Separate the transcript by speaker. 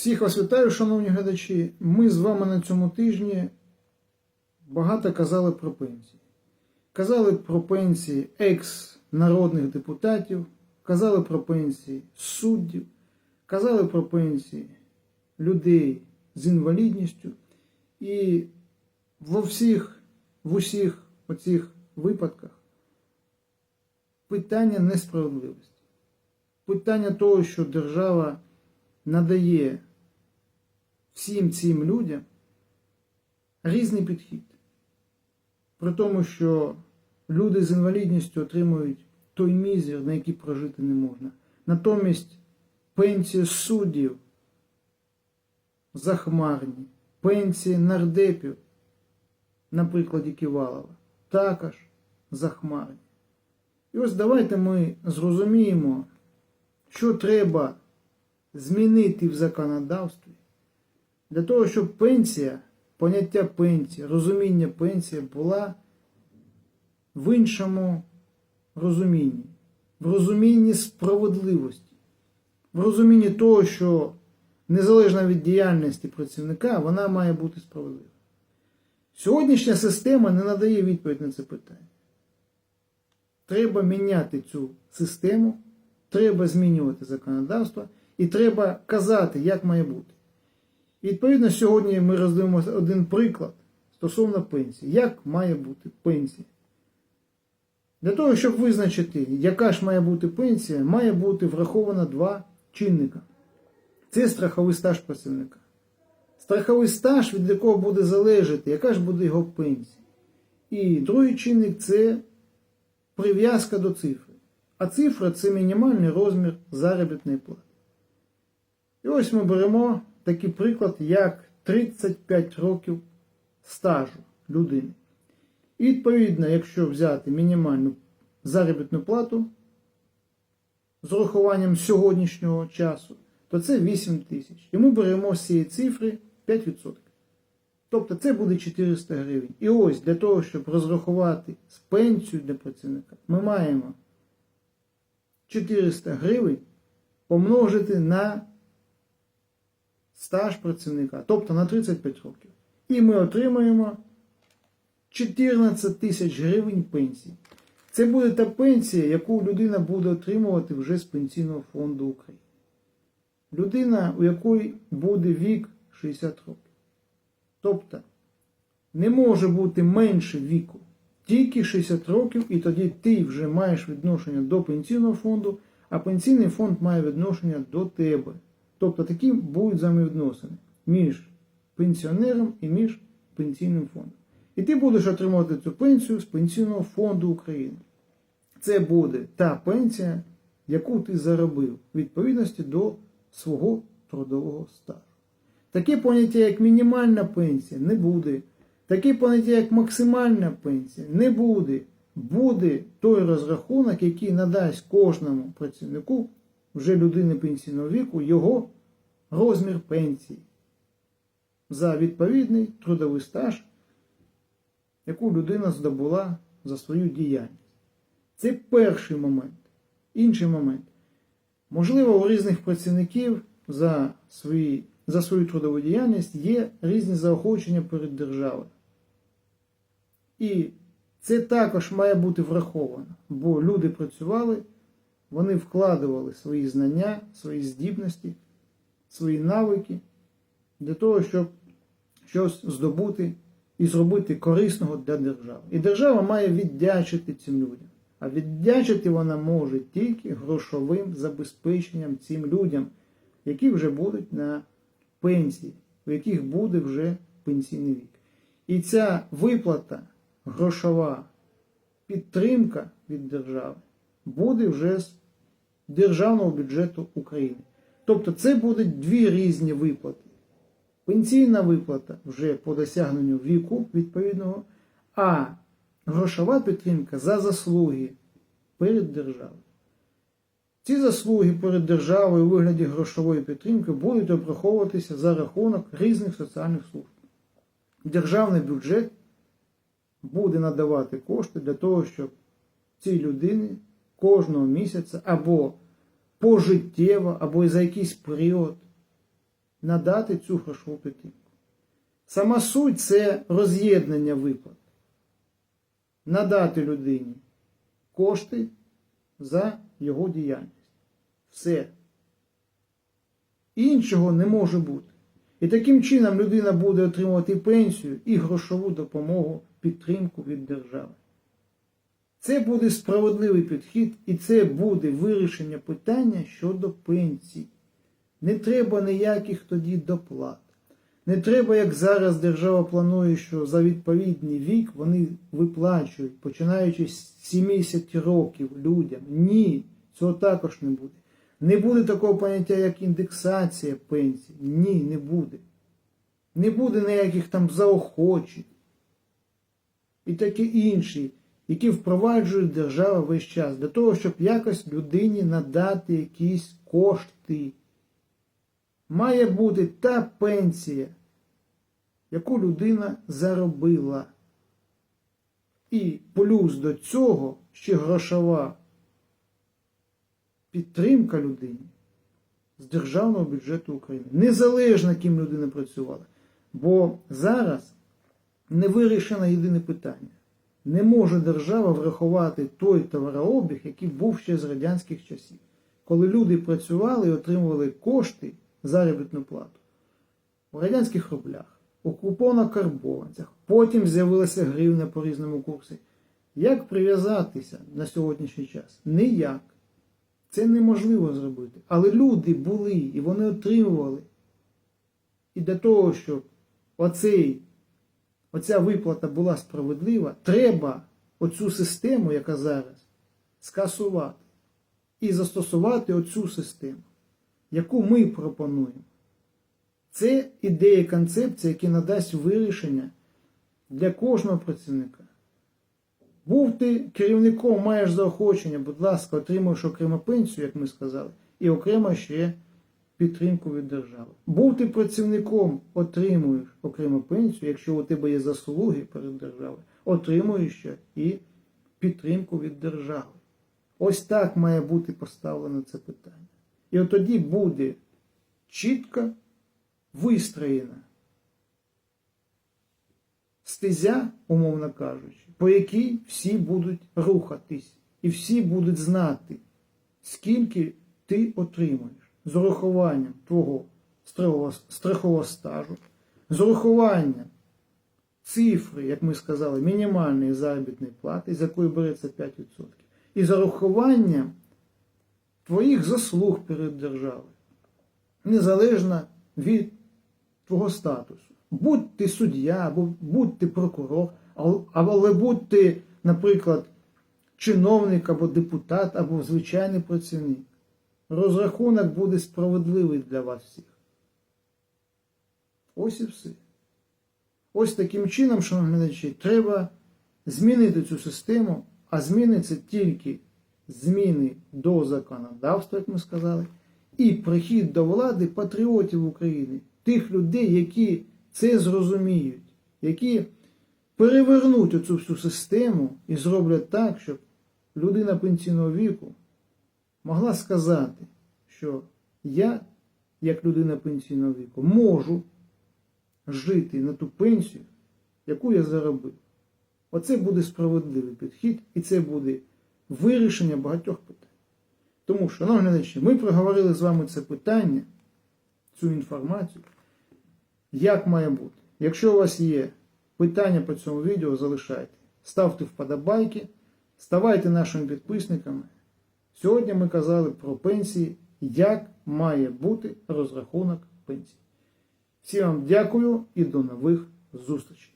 Speaker 1: Всіх вас вітаю, шановні глядачі. Ми з вами на цьому тижні багато казали про пенсії. Казали про пенсії екс-народних депутатів, казали про пенсії суддів, казали про пенсії людей з інвалідністю. І во всіх, в усіх оцих випадках питання несправедливості. Питання того, що держава надає всім цим людям різний підхід. При тому, що люди з інвалідністю отримують той мізер, на який прожити не можна. Натомість пенсії суддів захмарні, пенсії нардепів, на прикладі Ківалова, також захмарні. І ось давайте ми зрозуміємо, що треба змінити в законодавстві для того, щоб пенсія, поняття пенсії, розуміння пенсії була в іншому розумінні, в розумінні справедливості, в розумінні того, що незалежно від діяльності працівника, вона має бути справедлива. Сьогоднішня система не надає відповідь на це питання. Треба міняти цю систему, треба змінювати законодавство і треба казати, як має бути. І відповідно сьогодні ми роздивимося один приклад стосовно пенсії. Як має бути пенсія? Для того, щоб визначити, яка ж має бути пенсія, має бути враховано два чинника. Це страховий стаж працівника. Страховий стаж, від якого буде залежати, яка ж буде його пенсія. І другий чинник це прив'язка до цифри. А цифра це мінімальний розмір заробітної плати. І ось ми беремо такий приклад, як 35 років стажу людини. І відповідно, якщо взяти мінімальну заробітну плату з урахуванням сьогоднішнього часу, то це 8 тисяч. І ми беремо з цієї цифри 5%. Тобто це буде 400 гривень. І ось для того, щоб розрахувати пенсію для працівника, ми маємо 400 гривень помножити на стаж працівника, тобто на 35 років. І ми отримаємо 14 тисяч гривень пенсії. Це буде та пенсія, яку людина буде отримувати вже з Пенсійного фонду України. Людина, у якої буде вік 60 років. Тобто не може бути менше віку, тільки 60 років, і тоді ти вже маєш відношення до пенсійного фонду, а пенсійний фонд має відношення до тебе. Тобто такі будуть взаємовідносини між пенсіонером і між пенсійним фондом. І ти будеш отримувати цю пенсію з Пенсійного фонду України. Це буде та пенсія, яку ти заробив в відповідності до свого трудового стажу. Таке поняття, як мінімальна пенсія, не буде. Таке поняття, як максимальна пенсія, не буде. Буде той розрахунок, який надасть кожному працівнику вже людини пенсійного віку його розмір пенсії за відповідний трудовий стаж, яку людина здобула за свою діяльність. Це перший момент. Інший момент. Можливо, у різних працівників за, свої, за свою трудову діяльність є різні заохочення перед державою. І це також має бути враховано, бо люди працювали, вони вкладували свої знання, свої здібності, свої навики для того, щоб щось здобути і зробити корисного для держави. І держава має віддячити цим людям. А віддячити вона може тільки грошовим забезпеченням цим людям, які вже будуть на пенсії, у яких буде вже пенсійний вік. І ця виплата, грошова підтримка від держави буде вже з державного бюджету України. Тобто це будуть дві різні виплати. Пенсійна виплата вже по досягненню віку відповідного, а грошова підтримка за заслуги перед державою. Ці заслуги перед державою у вигляді грошової підтримки будуть обраховуватися за рахунок різних соціальних служб. Державний бюджет буде надавати кошти для того, щоб цій людині кожного місяця або пожиттєво, або за якийсь період надати цю грошову підтримку. Сама суть це роз'єднання виплат. Надати людині кошти за його діяльність. Все. Іншого не може бути. І таким чином людина буде отримувати пенсію і грошову допомогу, підтримку від держави. Це буде справедливий підхід і це буде вирішення питання щодо пенсій. Не треба ніяких тоді доплат. Не треба, як зараз держава планує, що за відповідний вік вони виплачують, починаючи з 70 років людям. Ні, цього також не буде. Не буде такого поняття, як індексація пенсій. Ні, не буде. Не буде ніяких там заохочень і таке інші, які впроваджує держава весь час для того, щоб якось людині надати якісь кошти. Має бути та пенсія, яку людина заробила. І плюс до цього ще грошова підтримка людині з державного бюджету України. Незалежно, ким людина працювала. Бо зараз не вирішено єдине питання. Не може держава врахувати той товарообіг, який був ще з радянських часів, коли люди працювали і отримували кошти заробітну плату у радянських рублях, у купонах-карбованцях, потім з'явилася гривня по різному курсі. Як прив'язатися на сьогоднішній час? Ніяк. Це неможливо зробити. Але люди були і вони отримували. І для того, щоб оцей, оця виплата була справедлива, треба оцю систему, яка зараз, скасувати і застосувати оцю систему, яку ми пропонуємо. Це ідея, концепція, яка надасть вирішення для кожного працівника. Був ти керівником, маєш заохочення, будь ласка, отримуєш окрему пенсію, як ми сказали, і окремо ще підтримку від держави. Був ти працівником, отримуєш окрему пенсію, якщо у тебе є заслуги перед державою, отримуєш ще і підтримку від держави. Ось так має бути поставлено це питання. І от тоді буде чітко вистроєна стезя, умовно кажучи, по якій всі будуть рухатись, і всі будуть знати, скільки ти отримуєш з урахуванням твого страхового, стажу, з урахуванням цифри, як ми сказали, мінімальної заробітної плати, з якої береться 5%, і з урахуванням твоїх заслуг перед державою, незалежно від твого статусу. Будь ти суддя, або будь ти прокурор, але будь ти, наприклад, чиновник або депутат, або звичайний працівник. Розрахунок буде справедливий для вас всіх. Ось і все. Ось таким чином, шановні глядачі, треба змінити цю систему, а зміни це тільки зміни до законодавства, як ми сказали, і прихід до влади патріотів України, тих людей, які це зрозуміють, які перевернуть оцю всю систему і зроблять так, щоб людина пенсійного віку могла сказати, що я, як людина пенсійного віку, можу жити на ту пенсію, яку я заробив. Оце буде справедливий підхід, і це буде вирішення багатьох питань. Тому, шановні глядачі, ми проговорили з вами це питання, цю інформацію як має бути. Якщо у вас є питання по цьому відео, залишайте. Ставте вподобайки, ставайте нашими підписниками. Сьогодні ми казали про пенсії, як має бути розрахунок пенсії. Всім вам дякую і до нових зустрічей!